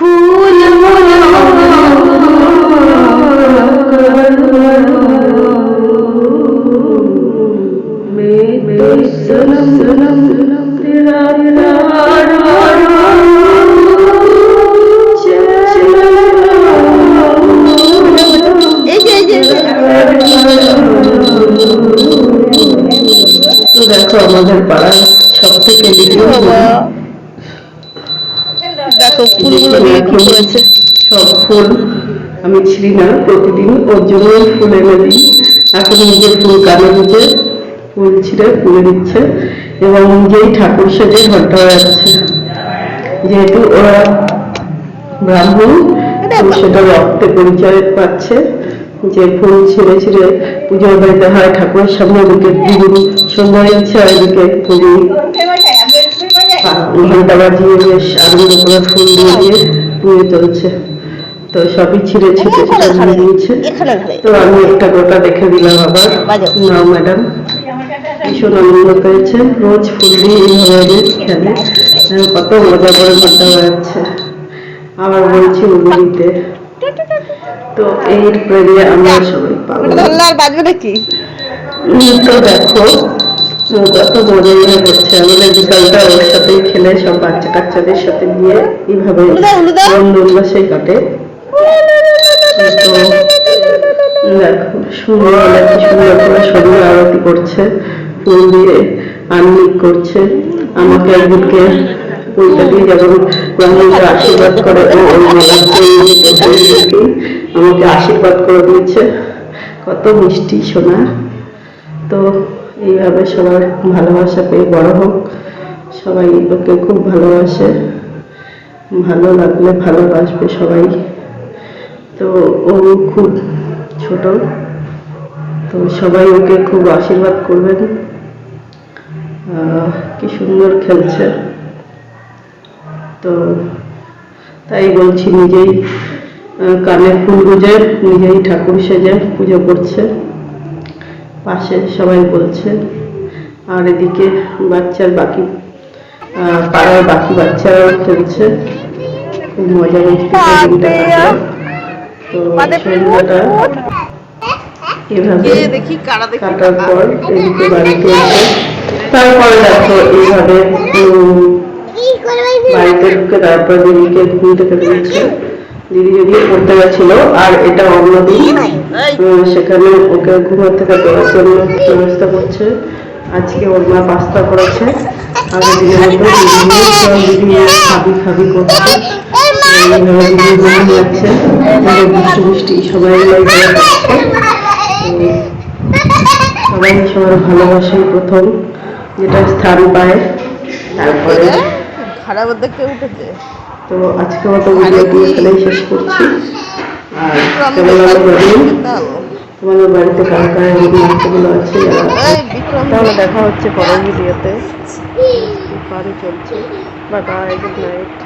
ফুল সনম সনম তেরা তো দেখো আমাদের পাড়ার সব থেকে দ্বিতীয় দেখো ফুলগুলো দিয়ে কি করেছে সব ফুল আমি ছিঁড়ি না প্রতিদিন ওর ফুল এনে দিই। এখন নিজের ফুল কানে দিতে ফুল ছিঁড়ে ফুলে দিচ্ছে। এবং নিজেই ঠাকুর সেজে ঘরটা যাচ্ছে যেহেতু ওরা ব্রাহ্মণ সেটা রক্তে পরিচয় পাচ্ছে। যে ফুল ছিঁড়ে ছিঁড়ে পুজোর বাড়িতে হয় ঠাকুরের সামনে ওদিকে দিন ইচ্ছে এদিকে পুজো। ঘণ্টা বাজিয়ে বেশ আনন্দ করে ফুল দিয়ে দিয়ে পুজো চলছে। তো সবই ছিঁড়ে ছিঁড়ে ছিঁড়ে। দিয়েছে তো আমি একটা গোটা দেখে দিলাম আবার। নাও ম্যাডাম। ভীষণ আনন্দ পেয়েছে। রোজ ফুল দিয়ে এইভাবে খেলে। কত মজা করে ঘণ্টা বাজাচ্ছে আবার বলছি উড়ে তো এই প্রেরিয়ে আমরা সবাই পাবো বাজবে নাকি? তো দেখো কত মজা ইয়ে করছে আমাদের বিকালটা ওর সাথেই খেলে সব বাচ্চা কাচ্চাদের সাথে নিয়ে এইভাবে। আনন্দ উল্লাসে কাটে সুন্দর কি সুন্দর করছে ফুল দিয়ে আনন্দিত করছে আমাকে একদিনকে ফুলটা দিয়ে যেমন ব্রাহ্মণকে আশীর্বাদ করে ও আমাকে আশীর্বাদ করে দিয়েছে কত মিষ্টি সোনা তো এইভাবে সবার ভালোবাসা পেয়ে বড় হোক। সবাই ওকে খুব ভালোবাসে। ভালো লাগলে ভালোবাসবে সবাই। তো ও খুব ছোট, তো সবাই ওকে খুব আশীর্বাদ করবেন। কি সুন্দর খেলছে। তো তাই বলছি নিজেই কানে ফুল গুজে, নিজেই ঠাকুর সেজে পুজো করছে। পাশে সবাই বলছে। আর এদিকে বাচ্চার বাকি পাড়ার বাকি বাচ্চারাও খেলছে। খুব মজা দিনটা তো সন্ধ্যাটা এভাবে কাটার পর এদিকে বাড়িতে এসে তারপরে দেখো এইভাবে বাড়িতে ঢুকে তারপর দিদিকে ঘুম থেকে দিয়েছে দিদি যদি পড়তে গেছিল আর এটা অন্যদিন সেখানে ওকে ঘুমার থেকে দেওয়ার জন্য ব্যবস্থা করছে। আজকে ওর মা পাস্তা করেছে আগের দিনের মতো দিদি খাবি খাবি করছে। দিদি ঘুমিয়ে যাচ্ছে। বৃষ্টি বৃষ্টি সবাই। সবাই সবার ভালোবাসাই প্রথম যেটা স্থান পায়। তারপরে খারাপ দেখে উঠেছে। তো আজকে মতো ভিডিওটি এখানেই শেষ করছি। আর তোমাদের বাড়িতে কার কার এরকম বাচ্চাগুলো আছে? এই তাহলে দেখা হচ্ছে পরের ভিডিওতে চলছে। বা বাই নাইট